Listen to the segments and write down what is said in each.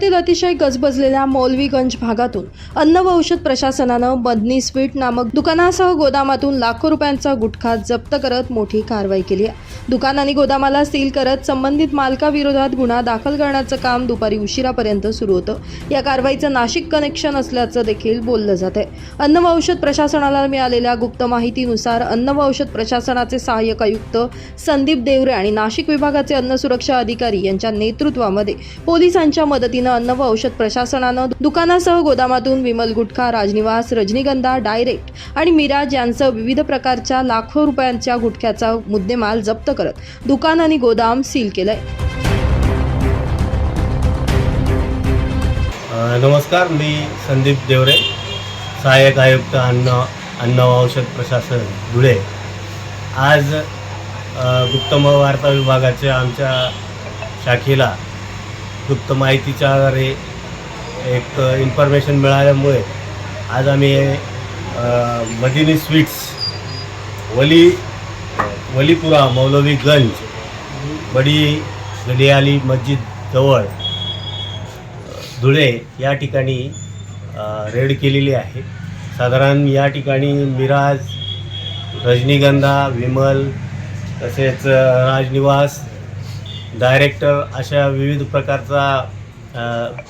धुळ्यातील अतिशय गजबजलेल्या मौलवीगंज भागातून अन्न व औषध प्रशासनानं बदनी स्वीट नामक दुकानासह गोदामातून लाखो रुपयांचा गुटखा जप्त करत मोठी कारवाई केली आहे. दुकान आणि गोदामाला सील करत संबंधित मालकाविरोधात गुन्हा दाखल करण्याचं काम दुपारी उशिरापर्यंत सुरू होतं. या कारवाईचं नाशिक कनेक्शन असल्याचं देखील बोललं जात आहे. अन्न व औषध प्रशासनाला मिळालेल्या गुप्त माहितीनुसार अन्न व औषध प्रशासनाचे सहाय्यक आयुक्त संदीप देवरे आणि नाशिक विभागाचे अन्न सुरक्षा अधिकारी यांच्या नेतृत्वामध्ये पोलिसांच्या मदतीनं अन्न व औषध प्रशासनानं दुकानासह गोदामातून विमल गुटखा राजनिवास रजनीगंधा डायरेक्ट आणि मिराज यांसह विविध प्रकारच्या लाखो रुपयांच्या गुटख्याचा मुद्देमाल जप्त करत दुकान आणि गोदाम सील केलंय. नमस्कार मी संदीप देवरे सहाय्यक आयुक्त अन्न अन्न औषध प्रशासन धुळे. आज अ, गुप्त वार्ता विभागाच्या आमच्या शाखेला गुप्त माहितीच्या आधारे एक इन्फॉर्मेशन मिळाल्यामुळे आज आम्ही मदिनी स्वीट्स वली वलीपुरा मौलवीगंज बडी गलियाली मस्जिद जवळ धुळे या ठिकाणी रेड केलेली आहे. साधारण या ठिकाणी मिराज रजनीगंधा विमल तसेच राजनिवास डायरेक्टर अशा विविध प्रकारचा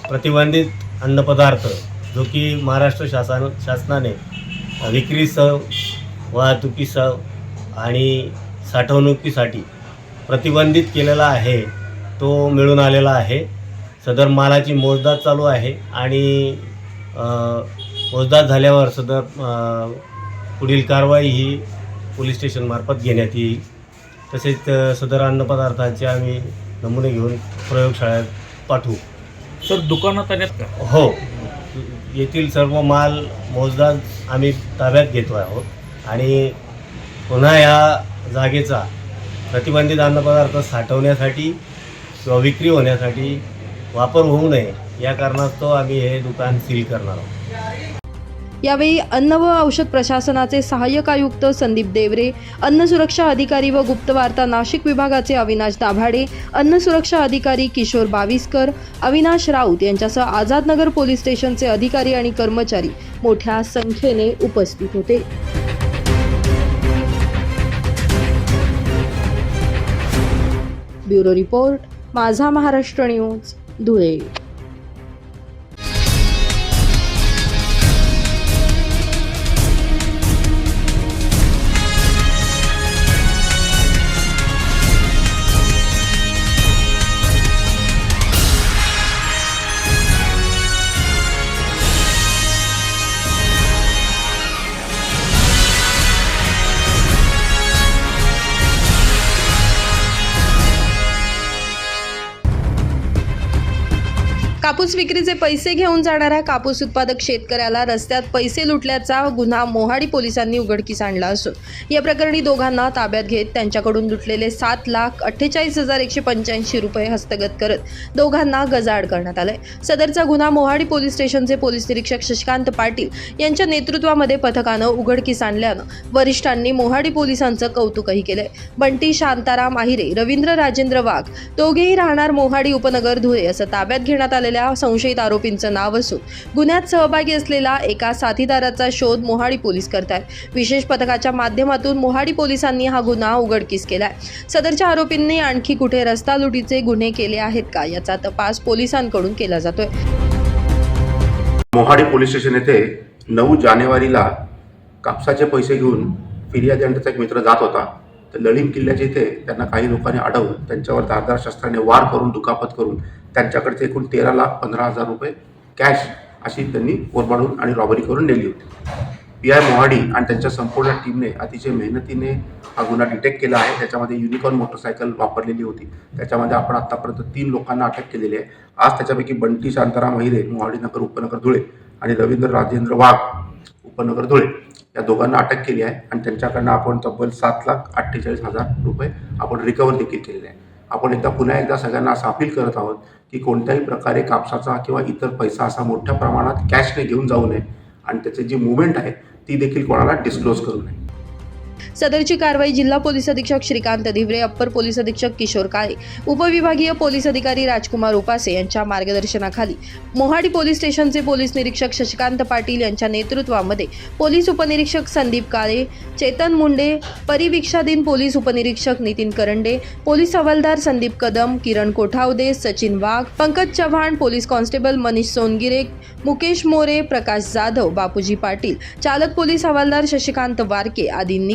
प्रतिबंधित अन्नपदार्थ जो की महाराष्ट्र शासन शासनाने विक्रीसह वाहतुकीसह आणि साठवणुकीसाठी प्रतिबंधित केलेला आहे तो मिळून आलेला आहे. सदर मालाची मोजदाद चालू आहे आणि मोजदाद झाल्यावर सदर पुढील कारवाई ही पोलीस स्टेशनमार्फत घेण्यात येईल. तसेच सदर अन्नपदार्थांचे आम्ही नमुने घेऊन प्रयोगशाळेत पाठवू. सर दुकानात आल्यात का? हो. येथील सर्व माल मोजदाद आम्ही ताब्यात घेतो आहोत. आणि पुन्हा या जागेचा प्रतिबंधित अन्नपदार्थ साठवण्यासाठी किंवा विक्री होण्यासाठी वापर होऊ नये या कारणास्तव आम्ही हे दुकान सील करणार आहोत. यावेळी अन्न व औषध प्रशासनाचे सहाय्यक आयुक्त संदीप देवरे अन्न सुरक्षा अधिकारी व गुप्तवार्ता नाशिक विभागाचे अविनाश दाभाडे अन्न सुरक्षा अधिकारी किशोर बाविस्कर अविनाश राऊत यांच्यासह आझादनगर पोलीस स्टेशनचे अधिकारी आणि कर्मचारी मोठ्या संख्येने उपस्थित होते. Bureau report Majha Maharashtra news Dhule. कापूस विक्रीचे पैसे घेऊन जाणाऱ्या कापूस उत्पादक शेतकऱ्याला रस्त्यात पैसे लुटल्याचा गुन्हा मोहाडी पोलिसांनी उघडकीस आणला असून या प्रकरणी दोघांना ताब्यात घेत त्यांच्याकडून लुटलेले सात लाख अठ्ठेचाळीस हजार एकशे पंच्याऐंशी रुपये हस्तगत करत दोघांना गजाआड करण्यात आलंय. सदरचा गुन्हा मोहाडी पोलीस स्टेशनचे पोलीस निरीक्षक शशिकांत पाटील यांच्या नेतृत्वामध्ये पथकानं उघडकीस आणल्यानं वरिष्ठांनी मोहाडी पोलिसांचं कौतुकही केलंय. बंटी शांताराम आहिरे रवींद्र राजेंद्र वाघ दोघेही राहणार मोहाडी उपनगर धुळे असं ताब्यात घेण्यात आलेल्या संशयित आरोपींचं नाव असून गुन्ह्यात सहभागी असलेला एका साथीदाराचा शोध मोहाडी पोलीस करतायत. विशेष पथकाच्या माध्यमातून मोहाडी पोलिसांनी हा गुन्हा उघडकीस केलाय. सदरच्या आरोपींनी आणखी कुठे रस्ता लुटीचे गुन्हे केले आहेत का याचा तपास पोलिसांकडून केला जातोय. मोहाडी पोलीस स्टेशन येथे नऊ जानेवारीला कापसाचे पैसे घेऊन फिर्यादी आणि त्याचा एक मित्र जात होता. तर लळीम किल्ल्याच्या इथे त्यांना काही लोकांनी अडवून त्यांच्यावर धारदार शस्त्राने वार करून दुखापत करून त्यांच्याकडचे एकूण तेरा लाख पंधरा हजार रुपये कॅश अशी त्यांनी ओरबाडून आणि रॉबरी करून नेली होती. पी आय मोहाडी आणि त्यांच्या संपूर्ण टीमने अतिशय मेहनतीने हा गुन्हा डिटेक्ट केला आहे. त्याच्यामध्ये युनिकॉर्न मोटरसायकल वापरलेली होती. त्याच्यामध्ये आपण आत्तापर्यंत तीन लोकांना अटक केलेली आहे. आज त्याच्यापैकी बंटी शांताराम अहिरे मोहाडी नगर उपनगर धुळे आणि रवींद्र राजेंद्र वाघ उपनगर धुळे या दोघांना अटक केली आहे आणि त्यांच्याकडनं आपण तब्बल सात लाख अठ्ठेचाळीस हजार रुपये आपण रिकवर देखील केलेले आहे. आपण एकदा पुन्हा एकदा सगळ्यांना असं अपील करत आहोत की कोणत्याही प्रकारे कापसाचा किंवा इतर पैसा असा मोठ्या प्रमाणात कॅशने घेऊन जाऊ नये. आणि त्याचे जी मुवमेंट आहे ती देखील कोणाला डिस्क्लोज करू नये. सदरची कारवाई जिल्हा पोलीस अधीक्षक श्रीकांत धिवरे अप्पर पोलीस अधीक्षक किशोर काळे उपविभागीय पोलीस अधिकारी राजकुमार उपासे यांच्या मार्गदर्शनाखाली मोहाडी पोलीस स्टेशनचे पोलीस निरीक्षक शशिकांत पाटील यांच्या नेतृत्वामध्ये पोलीस उपनिरीक्षक संदीप काळे चेतन मुंडे परिवीक्षाधीन पोलीस उपनिरीक्षक नितीन करंडे पोलीस हवालदार संदीप कदम किरण कोठावदे सचिन वाघ पंकज चव्हाण पोलीस कॉन्स्टेबल मनीष सोनगिरे मुकेश मोरे प्रकाश जाधव बापूजी पाटील चालक पोलीस हवालदार शशिकांत वारके आदींनी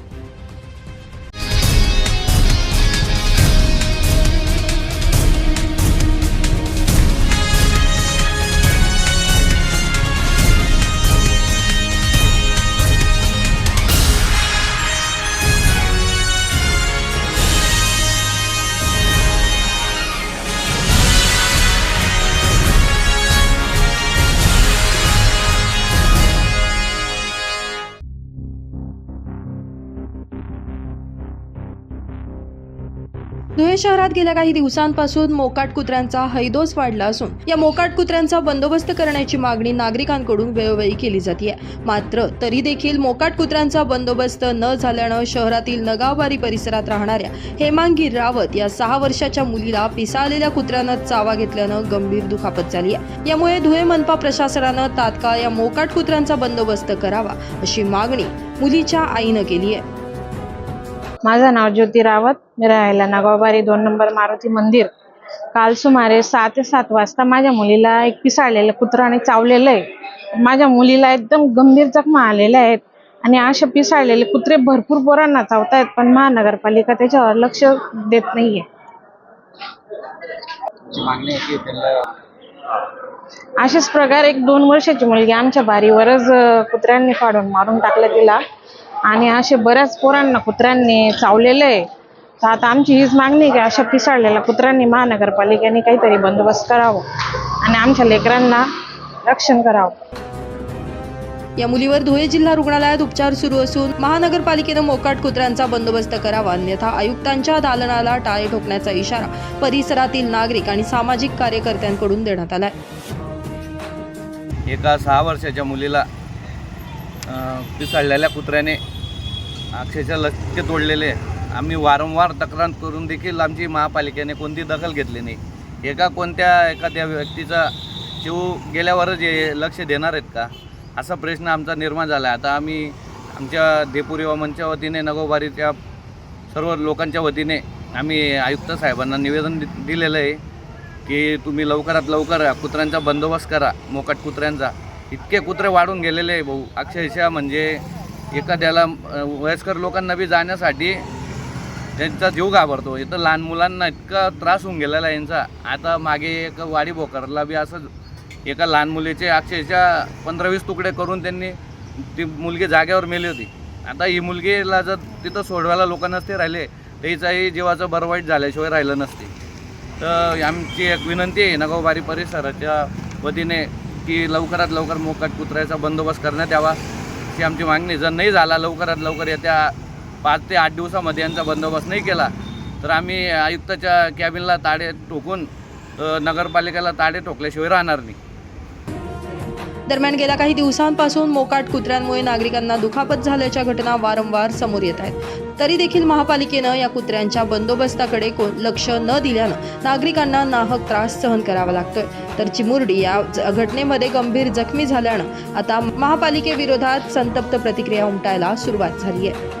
धुळे शहरात गेल्या काही दिवसांपासून मोकाट कुत्र्यांचा हैदोस वाढला असून या मोकाट कुत्र्यांचा बंदोबस्त करण्याची मागणी नागरिकांकडून वेळोवेळी केली जाते मात्र तरी देखील मोकाट कुत्र्यांचा बंदोबस्त न झाल्यानं शहरातील नगावबारी परिसरात राहणाऱ्या हेमांगी रावत या सहा वर्षाच्या मुलीला पिसाळलेल्या कुत्र्यानं चावा घेतल्यानं गंभीर दुखापत झाली आहे यामुळे धुळे मनपा प्रशासनानं तात्काळ या मोकाट कुत्र्यांचा बंदोबस्त करावा अशी मागणी मुलीच्या आईनं केली आहे माझं नाव ज्योती रावत. मी राहायला नागावबारी दोन नंबर मारुती मंदिर. काल सुमारे सहा ते सात वाजता माझ्या मुलीला एक पिसाळलेलं कुत्राने चावलेलं आहे. माझ्या मुलीला एकदम गंभीर जखमा आलेल्या आहेत आणि असे पिसाळलेले कुत्रे भरपूर पोरांना चावतायत पण महानगरपालिका त्याच्यावर लक्ष देत नाहीये. अशाच प्रकारे एक दोन वर्षाची मुलगी आमच्या बारीवरच कुत्र्यांनी फाडून मारून टाकलं तिला. आणि असे बऱ्याच पोरांना कुत्र्यांनी चावलेलं आहे. तर आता आमची हीच मागणी आहे की अशा पिसाळलेल्या कुत्र्यांनी महानगरपालिकेने काहीतरी बंदोबस्त करावं आणि आमच्या लेकरांना रक्षण करावं या मुलीवर धुळे जिल्हा रुग्णालयात उपचार सुरू असून महानगरपालिकेनं मोकाट कुत्र्यांचा बंदोबस्त करावा अन्यथा आयुक्तांच्या दालनाला टाळे ठोकण्याचा इशारा परिसरातील नागरिक आणि सामाजिक कार्यकर्त्यांकडून देण्यात आलाय एका सहा वर्षाच्या मुलीला पिसाळलेल्या कुत्र्याने अक्षरशः लक्ष तोडलेले आहे. आम्ही वारंवार तक्रार करून देखील आमची महापालिकेने कोणती दखल घेतली नाही. एका कोणत्या एखाद्या व्यक्तीचा जीव गेल्यावरच हे लक्ष देणार आहेत का? असा प्रश्न आमचा निर्माण झाला आहे. आता आम्ही आमच्या देपुरी मंचच्या वतीने नगोबारीच्या सर्व लोकांच्या वतीने आम्ही आयुक्त साहेबांना निवेदन दि दिलेलं आहे की तुम्ही लवकरात लवकर या कुत्र्यांचा बंदोबस्त करा मोकाट कुत्र्यांचा. इतके कुत्रे वाढून गेलेले आहे भाऊ. अक्षरशः म्हणजे एखाद्याला वयस्कर लोकांना बी जाण्यासाठी त्यांचा जीव घाबरतो. इथं लहान मुलांना इतका त्रास होऊन गेलेला आहे यांचा. आता मागे एक वाडी भोकरला बी असं एका लहान मुलीचे अक्षरशः पंधरा वीस तुकडे करून त्यांनी ती मुलगी जागेवर मेली होती. आता ही मुलगीला जर तिथं सोडवायला लोक नसते राहिले त्याचाही जीवाचं बरं वाईट झाल्याशिवाय राहिलं नसते. तर आमची एक विनंती आहे नगावबारी परिसराच्या वतीने की लवकरात लवकर मोकाट कुत्र्याचा बंदोबस्त करण्यात यावा. ही आमची मागणी जर नाही झाला लवकरात लवकर येत्या पाच ते आठ दिवसामध्ये यांचा बंदोबस्त नाही केला. तर आम्ही आयुक्ताच्या कॅबिनला ताडे ठोकून नगरपालिकेला ताडे ठोकल्याशिवाय राहणार नाही. दरम्यान गेल्या काही दिवसांपासून मोकाट कुत्र्यांमुळे नागरिकांना दुखापत झाल्याच्या घटना वारंवार समोर येत आहेत. तरी देखील महापालिकेनं या कुत्र्यांच्या बंदोबस्ताकडे कोण लक्ष न दिल्यानं नागरिकांना नाहक त्रास सहन करावा लागतोय. तर चिमुरडी या ज- घटनेमध्ये गंभीर जखमी झाल्यानं आता महापालिकेविरोधात संतप्त प्रतिक्रिया उमटायला सुरुवात झाली आहे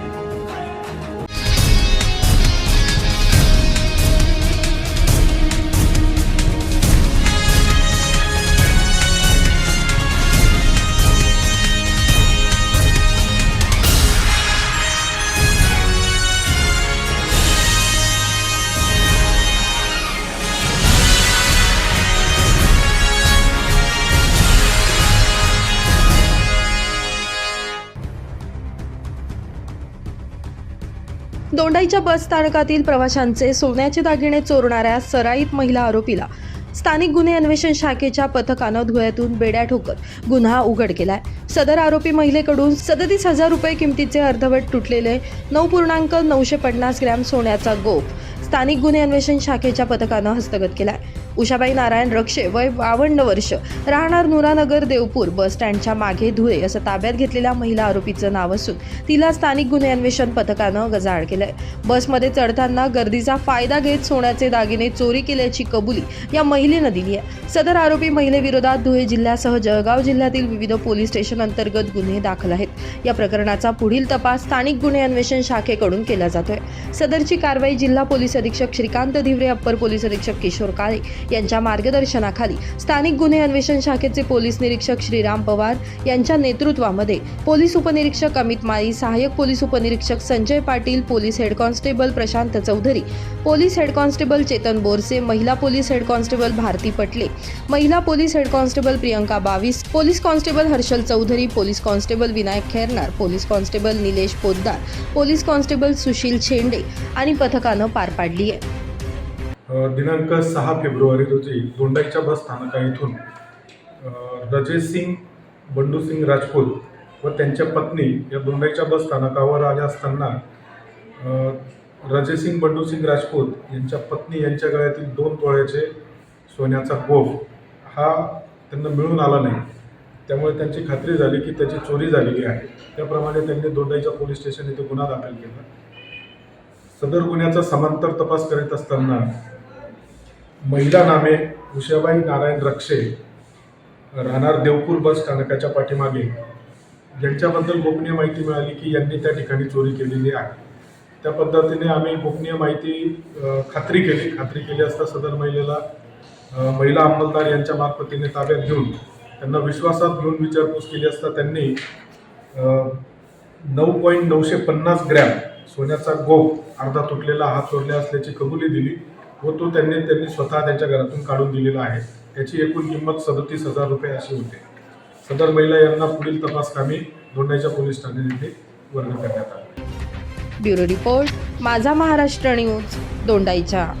दोंडाईच्या बस स्थानकातील प्रवाशांचे सोन्याचे दागिने चोरणाऱ्या सराईत महिला आरोपीला स्थानिक गुन्हे अन्वेषण शाखेच्या पथकानं धुळ्यातून बेड्या ठोकत गुन्हा उघड केलाय. सदर आरोपी महिलेकडून सदतीस हजार रुपये किमतीचे अर्धवट तुटलेले नऊ पूर्णांक नऊशे पन्नास ग्रॅम सोन्याचा गोप स्थानिक गुन्हे अन्वेषण शाखेच्या पथकानं हस्तगत केलाय. उषाबाई नारायण रक्षे वय बावन्न वर्ष. राहणार नुरानगर देवपूर बस स्टँडच्या मागे धुळे असं ताब्यात घेतलेल्या महिला आरोपीचं नाव असून तिला स्थानिक गुन्हे अन्वेषण पथकानं गजाआड केलंय. बसमध्ये चढताना गर्दीचा फायदा घेत सोन्याचे दागिने चोरी केल्याची कबुली या महिलेनं दिली आहे. सदर आरोपी महिलेविरोधात धुळे जिल्ह्यासह जळगाव जिल्ह्यातील विविध पोलीस स्टेशन अंतर्गत गुन्हे दाखल आहेत. या प्रकरणाचा पुढील तपास स्थानिक गुन्हे अन्वेषण शाखेकडून केला जातोय. सदरची कारवाई जिल्हा पोलीस अधीक्षक श्रीकांत धिवरे अप्पर पोलीस अधीक्षक किशोर काळे यांच्या मार्गदर्शनाखाली स्थानिक गुन्हे अन्वेषण शाखेचे पोलीस निरीक्षक श्रीराम पवार यांच्या नेतृत्वामध्ये पोलीस उपनिरीक्षक अमित माळी सहाय्यक पोलीस उपनिरीक्षक Sanjay Patil police head constable Prashant Chaudhari police head constable Chetan Borse महिला police head constable Bharati Patle महिला पोलीस हेड कॉन्स्टेबल प्रियंका बावीस police constable Harshal Chaudhari police constable Vinayak Khairnar police constable Nilesh Poddar police constable Sushil Shende आणि पथकानं पार पाडली आहे. दिनांक सहा फेब्रुवारी रोजी दोंडाईच्या बस स्थानका इथून रजेश सिंग बंडू सिंग राजपूत व त्यांच्या पत्नी या दोंडाईच्या बस स्थानकावर आल्या असताना रजेसिंग रजेश सिंग बंडू सिंग राजपूत यांच्या पत्नी यांच्या गळ्यातील दोन तोळ्याचे सोन्याचा गोफ हा त्यांना मिळून आला नाही. त्यामुळे त्यांची खात्री झाली की त्याची चोरी झालेली आहे. त्याप्रमाणे त्यांनी दोंडाईच्या पोलीस स्टेशन येथे गुन्हा दाखल केला. सदर गुन्ह्याचा समांतर तपास करीत असताना महिला नामे उषाबाई नारायण रक्षे राहणार देवपूर बस स्थानकाच्या पाठीमागे ज्यांच्याबद्दल गोपनीय माहिती मिळाली की यांनी त्या ठिकाणी चोरी केलेली आहे. त्या पद्धतीने आम्ही गोपनीय माहिती खात्री केली. खात्री केली असता सदर महिलेला महिला अंमलदार यांच्या मार्फतीने ताब्यात घेऊन त्यांना विश्वासात घेऊन विचारपूस केली असता त्यांनी नऊ पॉईंट नऊशे पन्नास ग्रॅम सोन्याचा गोप अर्धा तुटलेला हात चोरला असल्याची कबुली दिली व तो त्यांनी त्यांनी स्वतः त्यांच्या घरातून काढून दिलेला आहे. त्याची एकूण किंमत सदतीस हजार रुपये अशी होते. सदर महिला यांना पुढील तपास कामी पोलीस ठाणे येथे वर्ग करण्यात आले. Bureau report Majha Maharashtra news दोंडाईच्या